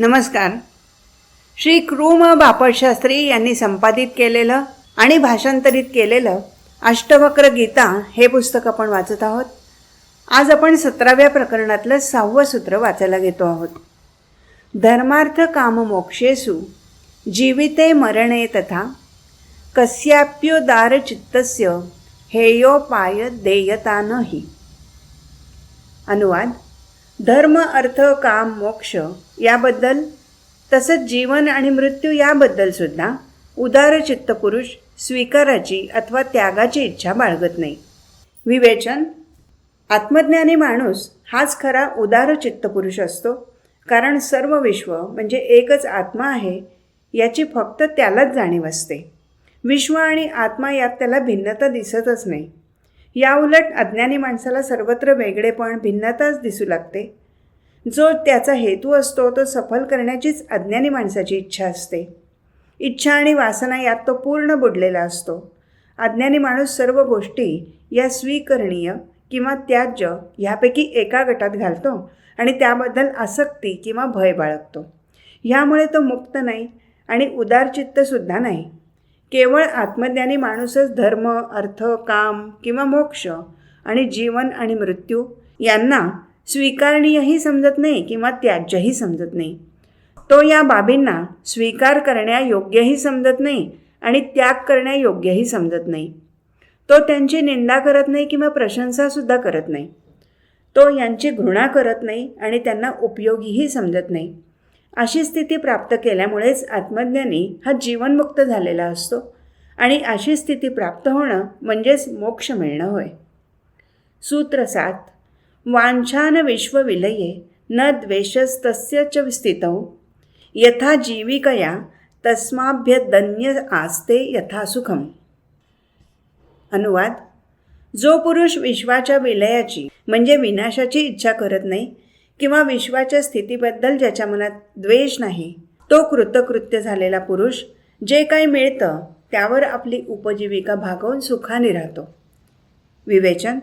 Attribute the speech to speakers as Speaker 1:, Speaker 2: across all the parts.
Speaker 1: नमस्कार. श्री कृम बापटशास्त्री यांनी संपादित केलेलं आणि भाषांतरित केलेलं अष्टवक्र गीता हे पुस्तक आपण वाचत आहोत. आज आपण सतराव्या प्रकरणातलं सहावं सूत्र वाचायला घेतो आहोत. धर्मार्थ काम मोक्षेसु जीविते मरणे तथा कस्याप्योदार चित्तस्य हेयोपाय देयता नाही. अनुवाद धर्म अर्थ काम मोक्ष याबद्दल तसंच जीवन आणि मृत्यू याबद्दल सुद्धा उदार चित्तपुरुष स्वीकाराची अथवा त्यागाची इच्छा बाळगत नाही. विवेचन. आत्मज्ञानी माणूस हाच खरा उदार चित्तपुरुष असतो कारण सर्व विश्व म्हणजे एकच आत्मा आहे याची फक्त त्यालाच जाणीव असते. विश्व आणि आत्मा यात त्याला भिन्नता दिसतच नाही. याउलट अज्ञानी माणसाला सर्वत्र वेगळेपण भिन्नताच दिसू लागते. जो त्याचा हेतू असतो तो सफल करण्याचीच अज्ञानी माणसाची इच्छा असते. इच्छा आणि वासना यात तो पूर्ण बुडलेला असतो. अज्ञानी माणूस सर्व गोष्टी या स्वीकरणीय किंवा त्याज्य ह्यापैकी एका गटात घालतो आणि त्याबद्दल आसक्ती किंवा भय बाळगतो. ह्यामुळे तो मुक्त नाही आणि उदारचित्तसुद्धा नाही. केवळ आत्मज्ञानी माणूसच धर्म अर्थ काम किंवा मोक्ष आणि जीवन आणि मृत्यू यांना स्वीकारणीयही समजत नाही किंवा त्याज्यही समजत नाही. तो या बाबींना स्वीकार करण्यायोग्यही समजत नाही आणि त्याग करण्यायोग्यही समजत नाही. तो त्यांची निंदा करत नाही किंवा प्रशंसासुद्धा करत नाही. तो यांची घृणा करत नाही आणि त्यांना उपयोगीही समजत नाही. अशी स्थिती प्राप्त केल्यामुळेच आत्मज्ञानी हा जीवनमुक्त झालेला असतो आणि अशी स्थिती प्राप्त होणं म्हणजेच मोक्ष मिळणं होय. सूत्र सात. वांछान विश्वविलये न द्वेषस्तस्य च स्थितौ यथा जीविकया तस्माभ्यदन्य आस्ते यथा सुखम। अनुवाद। जो पुरुष विश्वाच्या विलयाची म्हणजे विनाशाची इच्छा करत नाही किंवा विश्वाच्या स्थितीबद्दल ज्याच्या मनात द्वेष नाही तो कृतकृत्य झालेला पुरुष जे काही मिळतं त्यावर आपली उपजीविका भागवून सुखाने राहतो। विवेचन।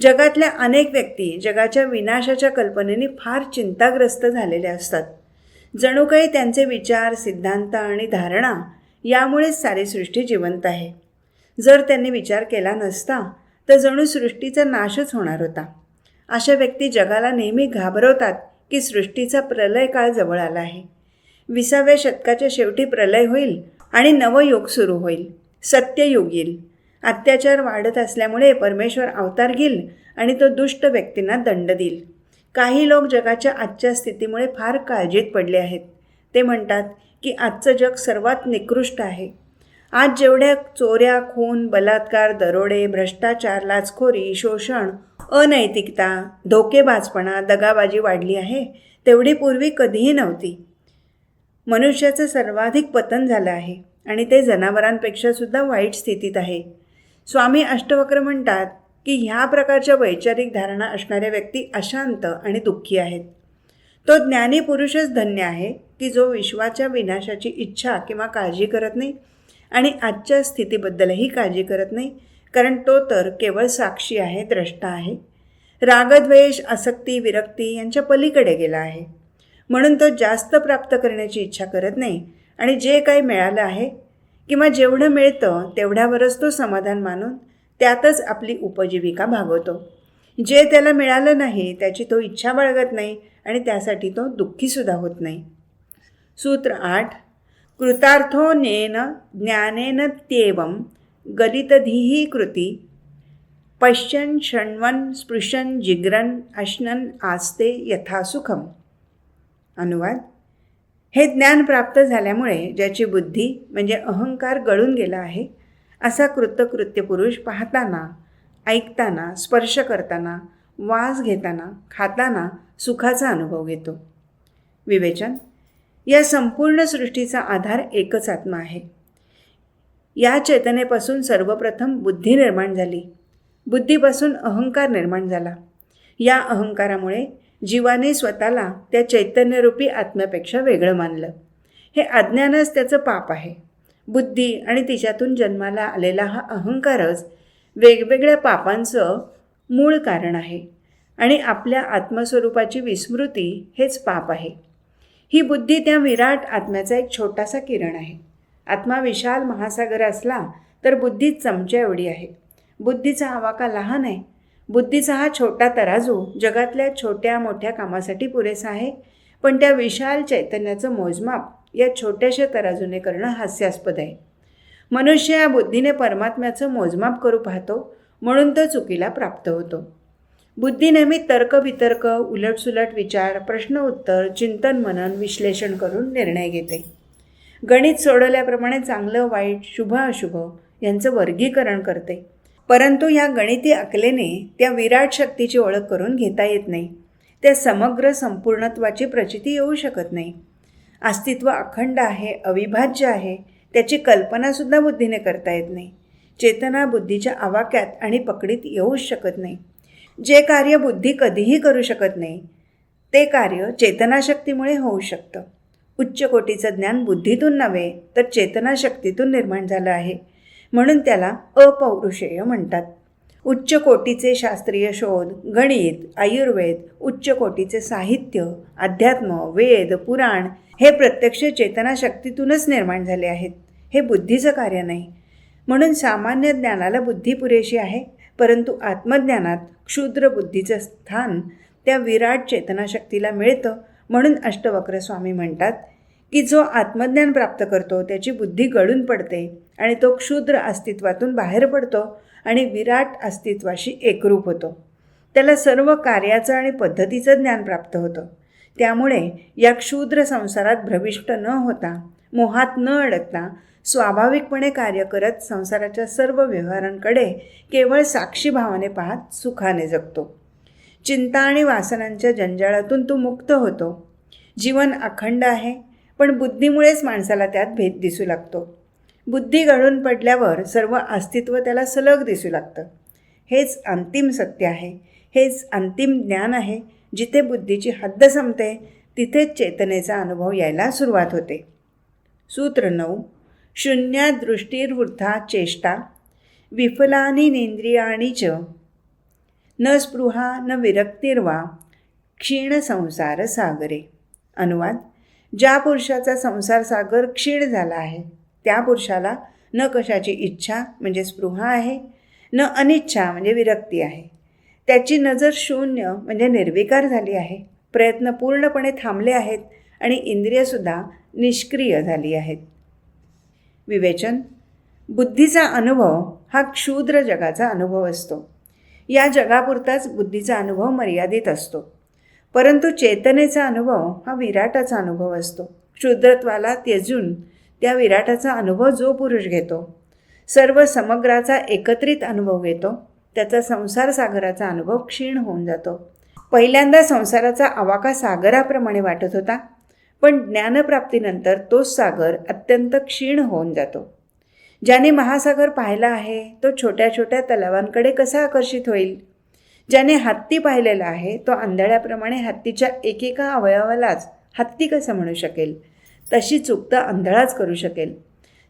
Speaker 1: जगातल्या अनेक व्यक्ती जगाच्या विनाशाच्या कल्पनेने फार चिंताग्रस्त झालेल्या असतात. जणू काही त्यांचे विचार सिद्धांत आणि धारणा यामुळेच सारी सृष्टी जिवंत आहे. जर त्यांनी विचार केला नसता तर जणू सृष्टीचा नाशच होणार होता. अशा व्यक्ती जगाला नेहमी घाबरवतात की सृष्टीचा प्रलय काळ जवळ आला आहे. विसाव्या शतकाच्या शेवटी प्रलय होईल आणि नवयुग सुरू होईल. सत्ययुग येईल. अत्याचार वाढत असल्यामुळे परमेश्वर अवतार घेईल आणि तो दुष्ट व्यक्तींना दंड देईल. काही लोक जगाच्या आजच्या स्थितीमुळे फार काळजीत पडले आहेत. ते म्हणतात की आजचं जग सर्वात निकृष्ट आहे. आज जेवढ्या चोऱ्या खून बलात्कार दरोडे भ्रष्टाचार लाचखोरी शोषण अनैतिकता धोकेबाजपणा दगाबाजी वाढली आहे तेवढी पूर्वी कधीही नव्हती. मनुष्याचं सर्वाधिक पतन झालं आहे आणि ते जनावरांपेक्षा सुद्धा वाईट स्थितीत आहे. स्वामी अष्टवक्र म्हणतात की ह्या प्रकारच्या वैचारिक धारणा असणाऱ्या व्यक्ती अशांत आणि दुःखी आहेत. तो ज्ञानी पुरुषच धन्य आहे की जो विश्वाच्या विनाशाची इच्छा किंवा काळजी करत नाही आणि आजच्या स्थितीबद्दलही काळजी करत नाही कारण तो तर केवळ साक्षी आहे द्रष्टा आहे. रागद्वेष आसक्ती विरक्ती यांच्या पलीकडे गेला आहे. म्हणून तो जास्त प्राप्त करण्याची इच्छा करत नाही आणि जे काही मिळालं आहे किंवा जेवढं मिळतं तेवढ्यावरच तो समाधान मानून त्यातच आपली उपजीविका भागवतो. जे त्याला मिळालं नाही त्याची तो इच्छा बाळगत नाही आणि त्यासाठी तो दुःखीसुद्धा होत नाही. सूत्र आठ कृतार्थो नेन ज्ञानेन त्येवम गलितधीही कृती पश्चन शृण्वन् स्पृशन जिग्रन अश्नन आस्ते यथासुखम अनुवाद. हे ज्ञान प्राप्त झाल्यामुळे ज्याची बुद्धी म्हणजे अहंकार गळून गेला आहे असा कृतकृत्य पुरुष पाहताना ऐकताना स्पर्श करताना वास घेताना खाताना सुखाचा अनुभव घेतो. विवेचन या संपूर्ण सृष्टीचा आधार एकच आत्मा आहे. या चेतनेपासून सर्वप्रथम बुद्धी निर्माण झाली. बुद्धीपासून अहंकार निर्माण झाला. या अहंकारामुळे जीवाने स्वतःला त्या चैतन्यरूपी आत्म्यापेक्षा वेगळं मानलं. हे अज्ञानच त्याचं पाप आहे. बुद्धी आणि तिच्यातून जन्माला आलेला हा अहंकारच वेगवेगळ्या पापांचं मूळ कारण आहे आणि आपल्या आत्मस्वरूपाची विस्मृती हेच पाप आहे. ही बुद्धी त्या विराट आत्म्याचा एक छोटासा किरण आहे. आत्मा विशाल महासागर असला तर बुद्धी चमच्या एवढी आहे. बुद्धीचा आवाका लहान आहे? बुद्धीचा हा छोटा तराजू जगातल्या छोट्या मोठ्या कामासाठी पुरेसा आहे. पण त्या विशाल चैतन्याचं मोजमाप या छोट्याशा तराजूने करणं हास्यास्पद आहे. मनुष्य या बुद्धीने परमात्म्याचं मोजमाप करू पाहतो म्हणून तो चुकीला प्राप्त होतो. बुद्धी नेहमी तर्कवितर्क उलटसुलट विचार प्रश्न उत्तर चिंतन मनन विश्लेषण करून निर्णय घेते. गणित सोडवल्याप्रमाणे चांगलं वाईट शुभ अशुभ यांचं वर्गीकरण करते. परंतु या गणिती अकलेने त्या विराट शक्तीची ओळख करून घेता येत नाही. त्या समग्र संपूर्णत्वाची प्रचिती येऊ शकत नाही. अस्तित्व अखंड आहे अविभाज्य आहे त्याची कल्पनासुद्धा बुद्धीने करता येत नाही. चेतना बुद्धीच्या आवाक्यात आणि पकडीत येऊच शकत नाही. जे कार्य बुद्धी कधीही करू शकत नाही ते कार्य चेतनाशक्तीमुळे होऊ शकतं. उच्च कोटीचं ज्ञान बुद्धीतून नव्हे तर चेतनाशक्तीतून निर्माण झालं आहे. म्हणून त्याला अपौरुषेय म्हणतात. उच्च कोटीचे शास्त्रीय शोध गणित आयुर्वेद उच्च कोटीचे साहित्य अध्यात्म वेद पुराण हे प्रत्यक्ष चेतनाशक्तीतूनच निर्माण झाले आहेत. हे बुद्धीचं कार्य नाही. म्हणून सामान्य ज्ञानाला बुद्धी पुरेशी आहे परंतु आत्मज्ञानात क्षुद्र बुद्धीचं स्थान त्या विराट चेतनाशक्तीला मिळतं म्हणून अष्टवक्र स्वामी म्हणतात की जो आत्मज्ञान प्राप्त करतो त्याची बुद्धी गळून पडते. आणि तो क्षुद्र अस्तित्वातून बाहेर पडतो आणि विराट अस्तित्वाशी एकरूप होतो. त्याला सर्व कार्याचं आणि पद्धतीचं ज्ञान प्राप्त होतं. त्यामुळे या क्षुद्र संसारात भ्रविष्ट न होता मोहात न अडकता स्वाभाविकपणे कार्य करत संसाराच्या सर्व व्यवहारांकडे केवळ साक्षी भावाने पाहत सुखाने जगतो. चिंता आणि वासनांच्या जंजाळातून तो मुक्त होतो. जीवन अखंड आहे पण बुद्धीमुळेच माणसाला त्यात भेद दिसू लागतो. बुद्धी गळून पडल्यावर सर्व अस्तित्व त्याला सलग दिसू लागतं. हेच अंतिम सत्य आहे. हेच अंतिम ज्ञान आहे. जिथे बुद्धीची हद्द संपते तिथेच चेतनेचा अनुभव यायला सुरुवात होते. सूत्र नऊ. शून्या दृष्टीर्वृद्धा चेष्टा. विफलानी नेंद्रियाणी च. न स्पृहा न विरक्तिर्वा. क्षीण संसार सागरे. अनुवाद. ज्या पुरुषाचा संसार सागर क्षीण झाला आहे त्या पुरुषाला न कशाची इच्छा म्हणजे स्पृहा आहे न अनिच्छा म्हणजे विरक्ती आहे. त्याची नजर शून्य म्हणजे निर्विकार झाली आहे. प्रयत्न पूर्णपणे थांबले आहेत आणि इंद्रियसुद्धा निष्क्रिय झाली आहेत. विवेचन. बुद्धीचा अनुभव हा क्षुद्र जगाचा अनुभव असतो. या जगापुरताच बुद्धीचा अनुभव मर्यादित असतो. परंतु चेतनेचा अनुभव हा विराटाचा अनुभव असतो. क्षुद्रत्वाला त्यजून त्या विराटाचा अनुभव जो पुरुष घेतो सर्व समग्राचा एकत्रित अनुभव घेतो त्याचा संसार सागराचा अनुभव क्षीण होऊन जातो. पहिल्यांदा संसाराचा आवाका सागराप्रमाणे वाटत होता पण ज्ञानप्राप्तीनंतर तोच सागर अत्यंत क्षीण होऊन जातो. ज्याने महासागर पाहिला आहे तो छोट्या छोट्या तलावांकडे कसा आकर्षित होईल? ज्याने हत्ती पाहिलेला आहे तो आंधळ्याप्रमाणे हत्तीच्या एकेका अवयवालाच हत्ती कसं म्हणू शकेल? तशी चुकतं आंधळाच करू शकेल.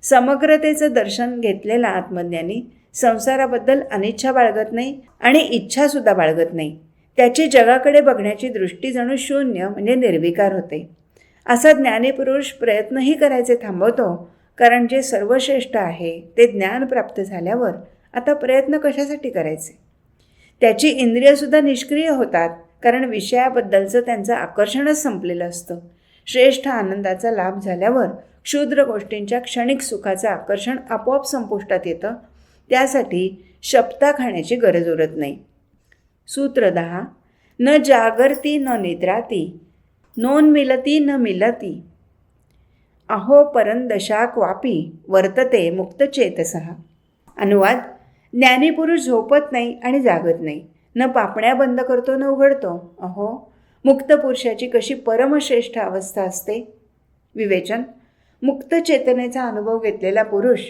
Speaker 1: समग्रतेचं दर्शन घेतलेला आत्मज्ञानी संसाराबद्दल अनिच्छा बाळगत नाही आणि इच्छासुद्धा बाळगत नाही. त्याची जगाकडे बघण्याची दृष्टी जणू शून्य म्हणजे निर्विकार होते. असा ज्ञानीपुरुष प्रयत्नही करायचे थांबवतो कारण जे सर्वश्रेष्ठ आहे ते ज्ञान प्राप्त झाल्यावर आता प्रयत्न कशासाठी करायचे? त्याची इंद्रियसुद्धा निष्क्रिय होतात कारण विषयाबद्दलचं त्यांचं आकर्षणच संपलेलं असतं. श्रेष्ठ आनंदाचा लाभ झाल्यावर क्षुद्र गोष्टींच्या क्षणिक सुखाचं आकर्षण आपोआप संपुष्टात येतं. त्यासाठी शपथा खाण्याची गरज उरत नाही. सूत्र दहा न जागरती न निद्राती नोन मिलती न मिलती. अहो परंदशा क्वापी वर्तते मुक्तचेतसः अनुवाद ज्ञानीपुरुष झोपत नाही आणि जागत नाही. न पापण्या बंद करतो न उघडतो. अहो मुक्त पुरुषाची कशी परमश्रेष्ठ अवस्था असते? विवेचन. मुक्त चेतनेचा अनुभव घेतलेला पुरुष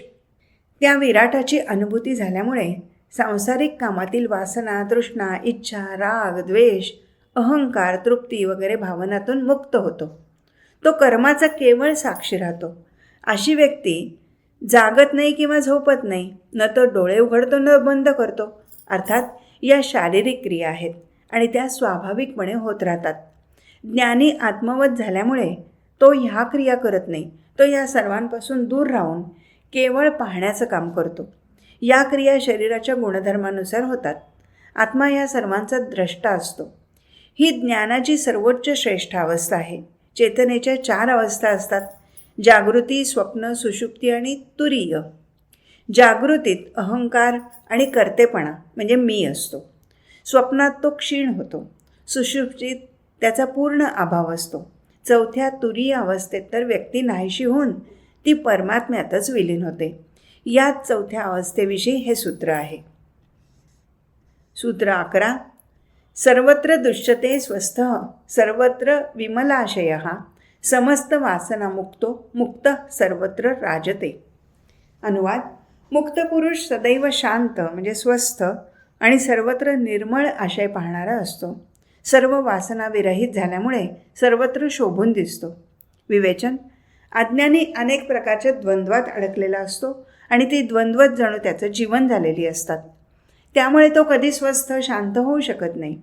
Speaker 1: त्या विराटाची अनुभूती झाल्यामुळे सांसारिक कामातील वासना तृष्णा इच्छा राग द्वेष अहंकार तृप्ती वगैरे भावनातून मुक्त होतो. तो कर्माचा केवळ साक्षी राहतो. अशी व्यक्ती जागत नाही किंवा झोपत नाही न तो डोळे उघडतो न बंद करतो. अर्थात या शारीरिक क्रिया आहेत. आणि त्या स्वाभाविकपणे होत राहतात. ज्ञानी आत्मवत झाल्यामुळे तो ह्या क्रिया करत नाही. तो या सर्वांपासून दूर राहून केवळ पाहण्याचं काम करतो. या क्रिया शरीराच्या गुणधर्मानुसार होतात. आत्मा या सर्वांचा द्रष्टा असतो. ही ज्ञानाची सर्वोच्च श्रेष्ठ अवस्था आहे. चेतनेच्या चार अवस्था असतात. जागृती स्वप्न सुषुप्ती आणि तुरीय. जागृतीत अहंकार आणि कर्तेपणा म्हणजे मी असतो. स्वप्नात तो क्षीण होतो. सुशुप्तीत त्याचा पूर्ण अभाव असतो. चौथ्या तुरीय अवस्थेत तर व्यक्ती नाहीशी होऊन ती परमात्म्यातच विलीन होते. याच चौथ्या अवस्थेविषयी हे सूत्र आहे. सूत्र अकरा. सर्वत्र दुष्यते स्वस्थ सर्वत्र विमलाशय समस्त वासना मुक्तो मुक्त सर्वत्र राजते. अनुवाद. मुक्त पुरुष सदैव शांत म्हणजे स्वस्थ आणि सर्वत्र निर्मळ आशय पाहणारा असतो. सर्व वासना विरहित झाल्यामुळे सर्वत्र शोभून दिसतो. विवेचन. अज्ञानी अनेक प्रकारच्या द्वंद्वात अडकलेला असतो आणि ती द्वंद्वत जणू त्याचं जीवन झालेली असतात. त्यामुळे तो कधी स्वस्थ शांत होऊ शकत नाही.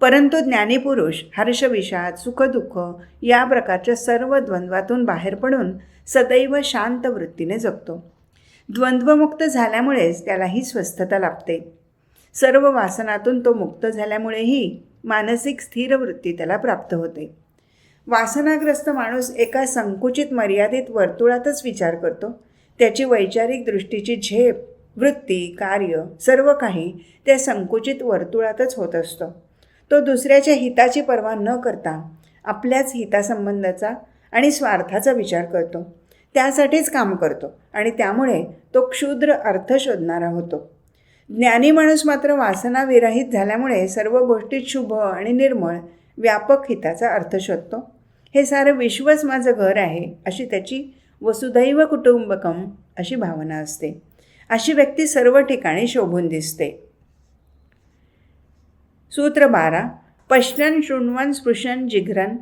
Speaker 1: परंतु ज्ञानीपुरुष हर्षविषाद सुखदुःख या प्रकारच्या सर्व द्वंद्वातून बाहेर पडून सदैव शांत वृत्तीने जगतो. द्वंद्वमुक्त झाल्यामुळेच त्यालाही स्वस्थता लाभते. सर्व वासनातून तो मुक्त झाल्यामुळेही मानसिक स्थिर वृत्ती त्याला प्राप्त होते. वासनाग्रस्त माणूस एका संकुचित मर्यादित वर्तुळातच विचार करतो. त्याची वैचारिक दृष्टीची झेप वृत्ती कार्य सर्व काही त्या संकुचित वर्तुळातच होत असतो. तो दुसऱ्याच्या हिताची पर्वा न करता आपल्याच हितासंबंधाचा आणि स्वार्थाचा विचार करतो. त्यासाठीच काम करतो आणि त्यामुळे तो क्षुद्र अर्थ शोधणारा होतो. ज्ञानी माणूस मात्र वासनाविरहित झाल्यामुळे सर्व गोष्टीत शुभ आणि निर्मळ व्यापक हिताचा अर्थ शोधतो. हे सारं विश्वच माझं घर आहे अशी त्याची वसुधैव कुटुंबकम अशी भावना असते. अशी व्यक्ती सर्व ठिकाणी शोभून दिसते. सूत्र बारा. पश्नन शृण्वन स्पृशन जिघ्रन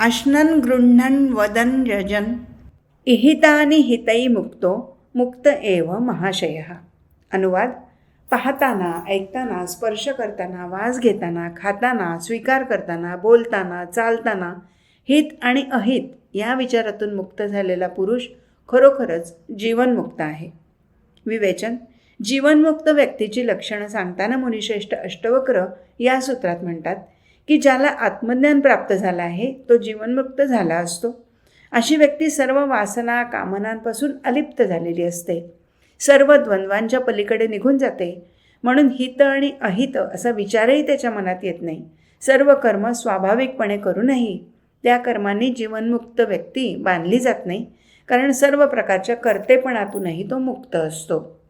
Speaker 1: अश्नन गृह्णन वदन यजन इहितानि हितई मुक्तो मुक्त एव महाशय. अनुवाद पाहताना ऐकताना स्पर्श करताना वास घेताना खाताना स्वीकार करताना बोलताना चालताना हित आणि अहित या विचारातून मुक्त झालेला पुरुष खरोखरच जीवनमुक्त आहे. विवेचन जीवनमुक्त व्यक्तीची लक्षणं सांगताना मुनिश्रेष्ठ अष्टवक्र या सूत्रात म्हणतात की ज्याला आत्मज्ञान प्राप्त झालं आहे तो जीवनमुक्त झाला असतो. अशी व्यक्ती सर्व वासना कामनांपासून अलिप्त झालेली असते. सर्व द्वंद्वांच्या पलीकडे निघून जाते. म्हणून हित आणि अहित असा विचारही त्याच्या मनात येत नाही. सर्व कर्म स्वाभाविकपणे करूनही त्या कर्मांनी जीवनमुक्त व्यक्ती बांधली जात नाही. कारण सर्व प्रकारच्या कर्तेपणातूनही तो मुक्त असतो.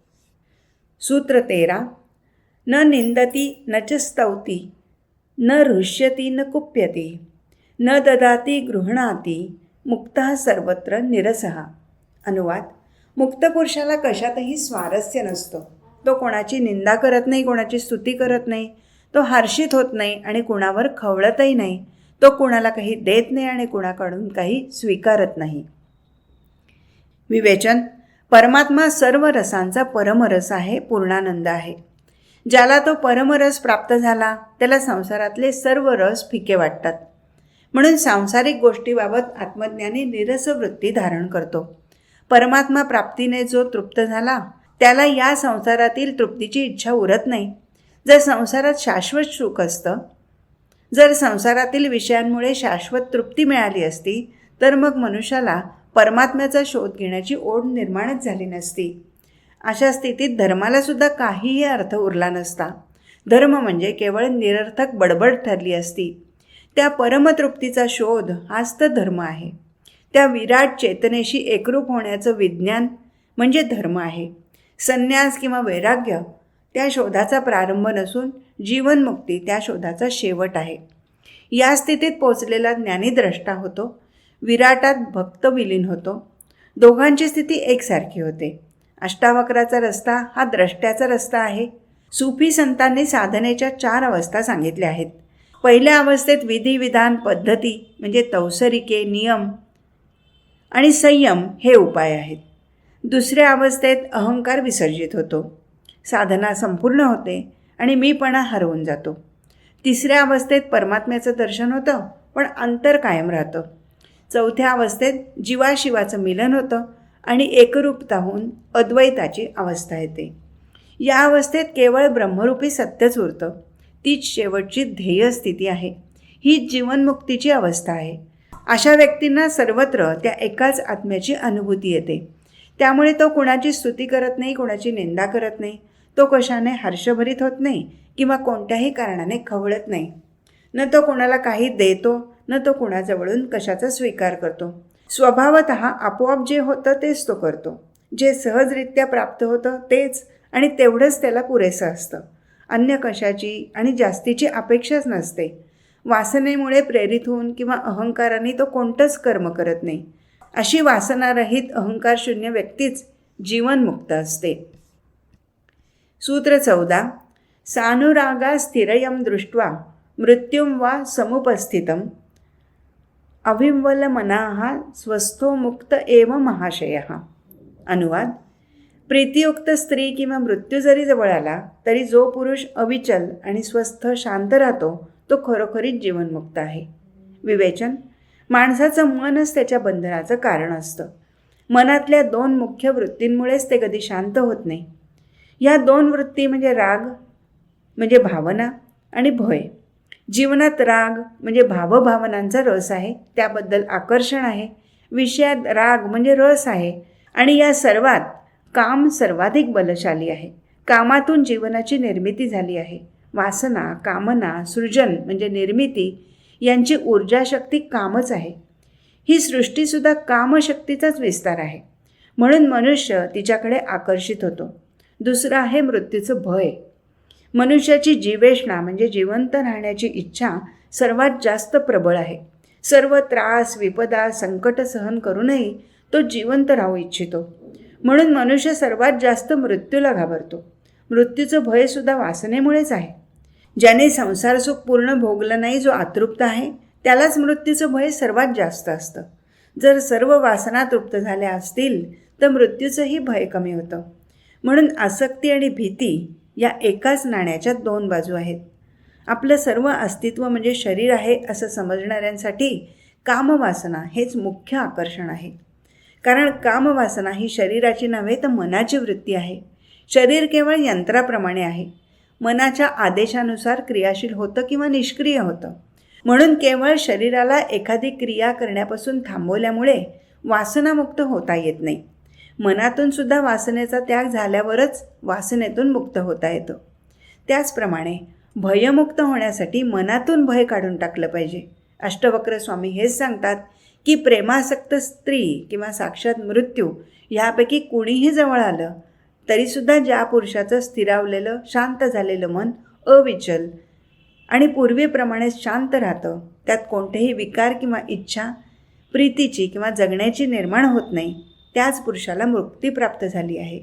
Speaker 1: सूत्र तेरा. न निंदती न च स्तवती न हृष्यती न कुप्यती न ददाती गृहणाती मुक्ता सर्वत्र निरसहा. अनुवाद. मुक्त पुरुषाला कशातही स्वारस्य नसतं. तो कोणाची निंदा करत नाही कोणाची स्तुती करत नाही तो हर्षित होत नाही आणि कुणावर खवळतही नाही. तो कुणाला काही देत नाही आणि कुणाकडून काही स्वीकारत नाही. विवेचन परमात्मा सर्व रसांचा परमरस आहे पूर्णानंद आहे. ज्याला तो परमरस प्राप्त झाला त्याला संसारातले सर्व रस फिके वाटतात. म्हणून सांसारिक गोष्टीबाबत आत्मज्ञानी निरसवृत्ती धारण करतो. परमात्मा प्राप्तीने जो तृप्त झाला त्याला या संसारातील तृप्तीची इच्छा उरत नाही. जर संसारात शाश्वत सुख असतं जर संसारातील विषयांमुळे शाश्वत तृप्ती मिळाली असती तर मग मनुष्याला परमात्म्याचा शोध घेण्याची ओढ निर्माणच झाली नसती. अशा स्थितीत धर्मालासुद्धा काहीही अर्थ उरला नसता. धर्म म्हणजे केवळ निरर्थक बडबड ठरली असती. त्या परमतृप्तीचा शोध हाच तर धर्म आहे. त्या विराट चेतनेशी एकरूप होण्याचं विज्ञान म्हणजे धर्म आहे. संन्यास किंवा वैराग्य त्या शोधाचा प्रारंभ नसून जीवनमुक्ती त्या शोधाचा शेवट आहे. या स्थितीत पोचलेला ज्ञानीद्रष्टा होतो. विराटात भक्त विलीन होतो. दोघांची स्थिती एकसारखी होते. अष्टावक्राचा रस्ता हा द्रष्ट्याचा रस्ता आहे. सुफी संतांनी साधनेच्या चार अवस्था सांगितल्या आहेत. पहिल्या अवस्थेत विधिविधान पद्धती म्हणजे तवसरिके नियम आणि संयम हे उपाय आहेत. दुसऱ्या अवस्थेत अहंकार विसर्जित होतो. साधना संपूर्ण होते आणि मीपणा हरवून जातो. तिसऱ्या अवस्थेत परमात्म्याचं दर्शन होतं पण अंतर कायम राहतं. चौथ्या अवस्थेत जीवाशिवाचं मिलन होतं आणि एकरूपता होऊन अद्वैताची अवस्था येते. या अवस्थेत केवळ ब्रह्मरूपी सत्यच उरतं. तीच शेवटची ध्येय स्थिती आहे. ही जीवनमुक्तीची अवस्था आहे. अशा व्यक्तींना सर्वत्र त्या एकाच आत्म्याची अनुभूती येते. त्यामुळे तो कुणाची स्तुती करत नाही कुणाची निंदा करत नाही. तो कशाने हर्षभरीत होत नाही किंवा कोणत्याही कारणाने खवळत नाही. न तो कोणाला काही देतो न तो कुणाजवळून कशाचा स्वीकार करतो. स्वभावत आपोआप जे होतं तेच तो करतो. जे सहजरित्या प्राप्त होतं तेच आणि तेवढंच त्याला पुरेसं असतं. अन्य कशाची आणि जास्तीची अपेक्षाच नसते. वासनेमुळे प्रेरित होऊन किंवा अहंकाराने तो कोणतंच कर्म करत नाही. अशी वासनारहित अहंकारशून्य व्यक्तीच जीवनमुक्त असते. सूत्र चौदा. सानुरागा स्थिरयं दृष्ट्वा मृत्युं वा समुपस्थितम् अभिवलमनाः स्वस्थो मुक्त एव महाशयः. अनुवाद. प्रीतियुक्त स्त्री किंवा मृत्यू जरी जवळ आला तरी जो पुरुष अविचल आणि स्वस्थ शांत राहतो तो खरोखरीच जीवनमुक्त आहे. विवेचन माणसाचं मनच त्याच्या बंधनाचं कारण असतं. मनातल्या दोन मुख्य वृत्तींमुळेच ते कधी शांत होत नाही. ह्या दोन वृत्ती म्हणजे राग म्हणजे भावना आणि भय. जीवनात राग म्हणजे भावभावनांचा रस आहे त्याबद्दल आकर्षण आहे. विषयात राग म्हणजे रस आहे आणि या सर्वात काम सर्वाधिक बलशाली आहे. कामातून जीवनाची निर्मिती झाली आहे. वासना कामना सृजन म्हणजे निर्मिती यांची ऊर्जाशक्ती कामच आहे. ही सृष्टीसुद्धा कामशक्तीचाच विस्तार आहे. म्हणून मनुष्य तिच्याकडे आकर्षित होतो. दुसरं आहे मृत्यूचं भय. मनुष्याची जीवेषणा म्हणजे जिवंत राहण्याची इच्छा सर्वात जास्त प्रबळ आहे. सर्व त्रास विपदा संकट सहन करूनही तो जिवंत राहू इच्छितो. म्हणून मनुष्य सर्वात जास्त मृत्यूला घाबरतो. मृत्यूचं भयसुद्धा वासनेमुळेच आहे. ज्याने संसार सुख पूर्ण भोगलं नाही जो आतृप्त आहे त्यालाच मृत्यूचं भय सर्वात जास्त असतं. जर सर्व वासना तृप्त झाल्या असतील तर मृत्यूचंही भय कमी होतं. म्हणून आसक्ती आणि भीती या एकाच नाण्याच्या दोन बाजू आहेत. आपलं सर्व अस्तित्व म्हणजे शरीर आहे असं समजणाऱ्यांसाठी कामवासना हेच मुख्य आकर्षण आहे. कारण कामवासना ही शरीराची नव्हे तर मनाची वृत्ती आहे. शरीर केवळ यंत्राप्रमाणे आहे. मनाच्या आदेशानुसार क्रियाशील होतं किंवा निष्क्रिय होतं. म्हणून केवळ शरीराला एखादी क्रिया करण्यापासून थांबवल्यामुळे वासनामुक्त होता येत नाही. मनातून सुद्धा वासनेचा त्याग झाल्यावरच वासनेतून मुक्त होता येतो. त्याचप्रमाणे भयमुक्त होण्यासाठी मनातून भय काढून टाकलं पाहिजे. अष्टवक्र स्वामी हेच सांगतात की प्रेमासक्त स्त्री किंवा साक्षात मृत्यू ह्यापैकी कुणीही जवळ आलं तरीसुद्धा ज्या पुरुषाचं स्थिरावलेलं शांत झालेलं मन अविचल आणि पूर्वीप्रमाणेच शांत राहतं त्यात कोणतेही विकार किंवा इच्छा प्रीतीची किंवा जगण्याची निर्माण होत नाही त्याच पुरुषाला मुक्ती प्राप्त झाली आहे.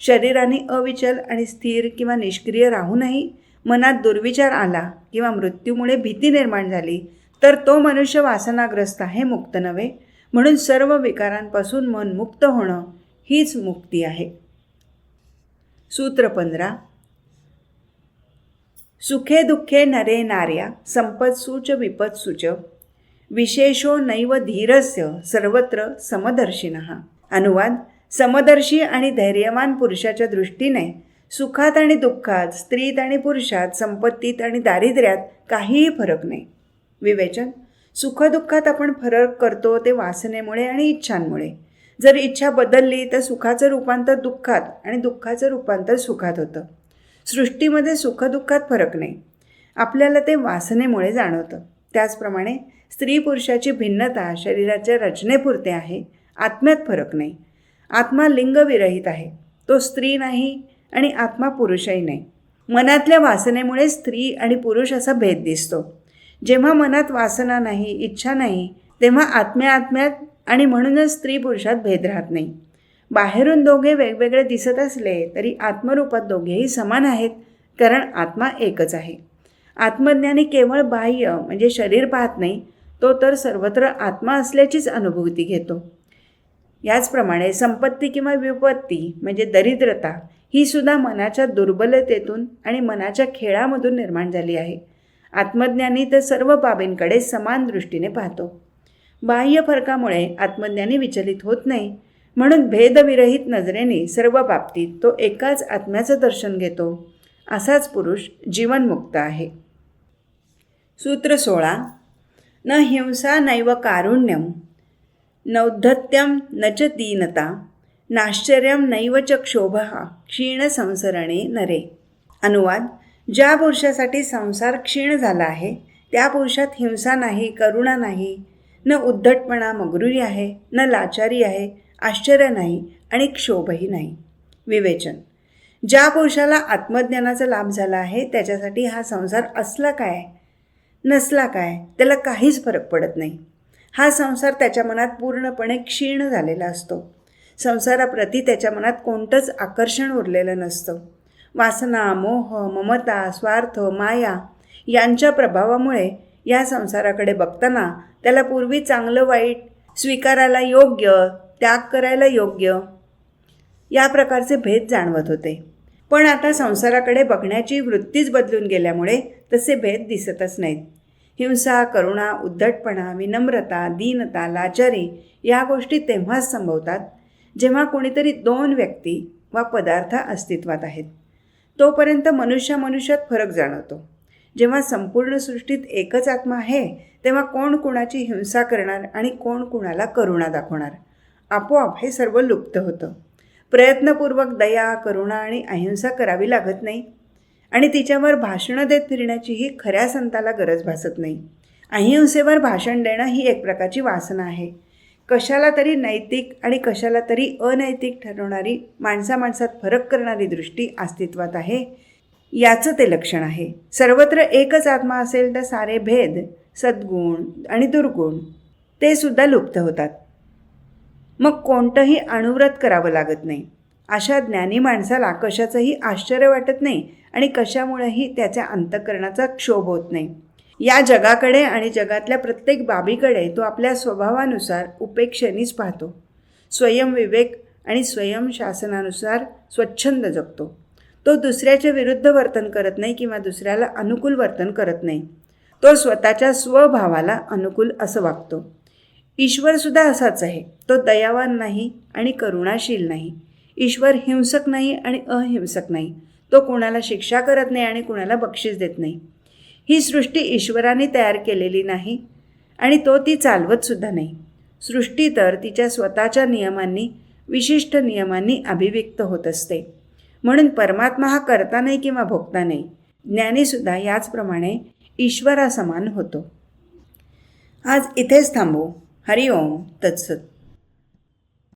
Speaker 1: शरीराने अविचल आणि स्थिर किंवा निष्क्रिय राहूनही मनात दुर्विचार आला किंवा मृत्यूमुळे भीती निर्माण झाली तर तो मनुष्य वासनाग्रस्त आहे मुक्त नव्हे. म्हणून सर्व विकारांपासून मन मुक्त होणं हीच मुक्ती आहे. सूत्र पंधरा. सुखे दुःखे नरे नार्या संपत सुच विपत विशेषो नैव धीरस्य सर्वत्र समदर्शिनः. अनुवाद समदर्शी आणि धैर्यवान पुरुषाच्या दृष्टीने सुखात आणि दुःखात स्त्रीत आणि पुरुषात संपत्तीत आणि दारिद्र्यात काहीही फरक नाही. विवेचन सुखदुःखात आपण फरक करतो ते वासनेमुळे आणि इच्छांमुळे. जर इच्छा बदलली तर सुखाचं रूपांतर दुःखात आणि दुःखाचं रूपांतर सुखात होतं. सृष्टीमध्ये सुखदुःखात फरक नाही. आपल्याला ते वासनेमुळे जाणवतं. त्याचप्रमाणे स्त्री पुरुषाची भिन्नता शरीराच्या रचनेपुरते आहे. आत्म्यात फरक नाही. आत्मा लिंगविरहित आहे. तो स्त्री नाही आणि आत्मा पुरुषही नाही. मनातल्या वासनेमुळे स्त्री आणि पुरुष असा भेद दिसतो. जेव्हा मनात वासना नाही इच्छा नाही तेव्हा आत्म्या आत्म्यात आणि म्हणूनच स्त्री पुरुषात भेद राहत नाही. बाहेरून दोघे वेगवेगळे दिसत असले तरी आत्मरूपात दोघेही समान आहेत कारण आत्मा एकच आहे. आत्मज्ञानी केवळ बाह्य म्हणजे शरीर पाहत नाही तो तर सर्वत्र आत्मा असल्याचीच अनुभूती घेतो. याचप्रमाणे संपत्ती किंवा विपत्ती म्हणजे दरिद्रता ही सुद्धा मनाच्या दुर्बलतेतून आणि मनाच्या खेळामधून निर्माण झाली आहे. आत्मज्ञानी तर सर्व बाबींकडे समान दृष्टीने पाहतो. बाह्य फरकामुळे आत्मज्ञानी विचलित होत नाही. म्हणून भेदविरहित नजरेने सर्व बाबतीत तो एकाच आत्म्याचं दर्शन घेतो. असाच पुरुष जीवनमुक्त आहे. सूत्र सोळा. न हिंसा नैव कारुण्यम नौद्धत्यम न च दीनता नाश्चर्यम नैव च क्षोभ क्षीण संसरणे नरे. अनुवाद. ज्या पुरुषासाठी संसार क्षीण झाला आहे त्या पुरुषात हिंसा नाही करुणा नाही न उद्धटपणा मगरुरी आहे न लाचारी आहे आश्चर्य नाही आणि क्षोभही नाही. विवेचन. ज्या पुरुषाला आत्मज्ञानाचा लाभ झाला आहे त्याच्यासाठी हा संसार असला काय? नसला काय? त्याला काहीच फरक पडत नाही. हा संसार त्याच्या मनात पूर्णपणे क्षीण झालेला असतो. संसाराप्रती त्याच्या मनात कोणतंच आकर्षण उरलेलं नसतं. वासना मोह ममता स्वार्थ माया यांच्या प्रभावामुळे या संसाराकडे बघताना त्याला पूर्वी चांगलं वाईट स्वीकारायला योग्य त्याग करायला योग्य या प्रकारचे भेद जाणवत होते. पण आता संसाराकडे बघण्याची वृत्तीच बदलून गेल्यामुळे तसे भेद दिसतच नाहीत. हिंसा करुणा उद्धटपणा विनम्रता दीनता लाचारी या गोष्टी तेव्हाच संभवतात जेव्हा कोणीतरी दोन व्यक्ती वा पदार्थ अस्तित्वात आहेत. तोपर्यंत मनुष्या मनुष्यात फरक जाणवतो. जेव्हा संपूर्ण सृष्टीत एकच आत्मा आहे तेव्हा कोण कुणाची हिंसा करणार आणि कोण कुणाला करुणा दाखवणार? आपोआप हे सर्व लुप्त होतं. प्रयत्नपूर्वक दया करुणा आणि अहिंसा करावी लागत नाही. आणि तिच्यावर भाषणं देत फिरण्याचीही खऱ्या संताला गरज भासत नाही. अहिंसेवर भाषण देणं ही एक प्रकारची वासना आहे. कशाला तरी नैतिक आणि कशाला तरी अनैतिक ठरवणारी माणसा माणसात फरक करणारी दृष्टी अस्तित्वात आहे. याचं ते लक्षण आहे. सर्वत्र एकच आत्मा असेल तर सारे भेद सद्गुण आणि दुर्गुण ते सुद्धा लुप्त होतात. मग कोणतंही अणुव्रत करावं लागत नाही. अशा ज्ञानी माणसाला कशाचंही आश्चर्य वाटत नाही आणि कशामुळेही त्याच्या अंतकरणाचा क्षोभ होत नाही. या जगाकडे आणि जगातल्या प्रत्येक बाबीकडे तो आपल्या स्वभावानुसार उपेक्षेनेच पाहतो. स्वयंविवेक आणि स्वयंशासनानुसार स्वच्छंद जगतो तो दुसऱ्याच्या विरुद्ध वर्तन करत नाही किंवा दुसऱ्याला अनुकूल वर्तन करत नाही. तो स्वतःच्या स्वभावाला अनुकूल असं वागतो. ईश्वरसुद्धा असाच आहे. तो दयावान नाही आणि करुणाशील नाही. ईश्वर हिंसक नाही आणि अहिंसक नाही. तो कोणाला शिक्षा करत नाही आणि कोणाला बक्षीस देत नाही. ही सृष्टी ईश्वराने तयार केलेली नाही आणि तो ती चालवतसुद्धा नाही. सृष्टी तर तिच्या स्वतःच्या नियमांनी विशिष्ट नियमांनी अभिव्यक्त होत असते. म्हणून परमात्मा हा करता नाही किंवा भोगता नाही. ज्ञानीसुद्धा याचप्रमाणे ईश्वरासमान होतो. आज इथेच थांबू. हरिओम तत्सत.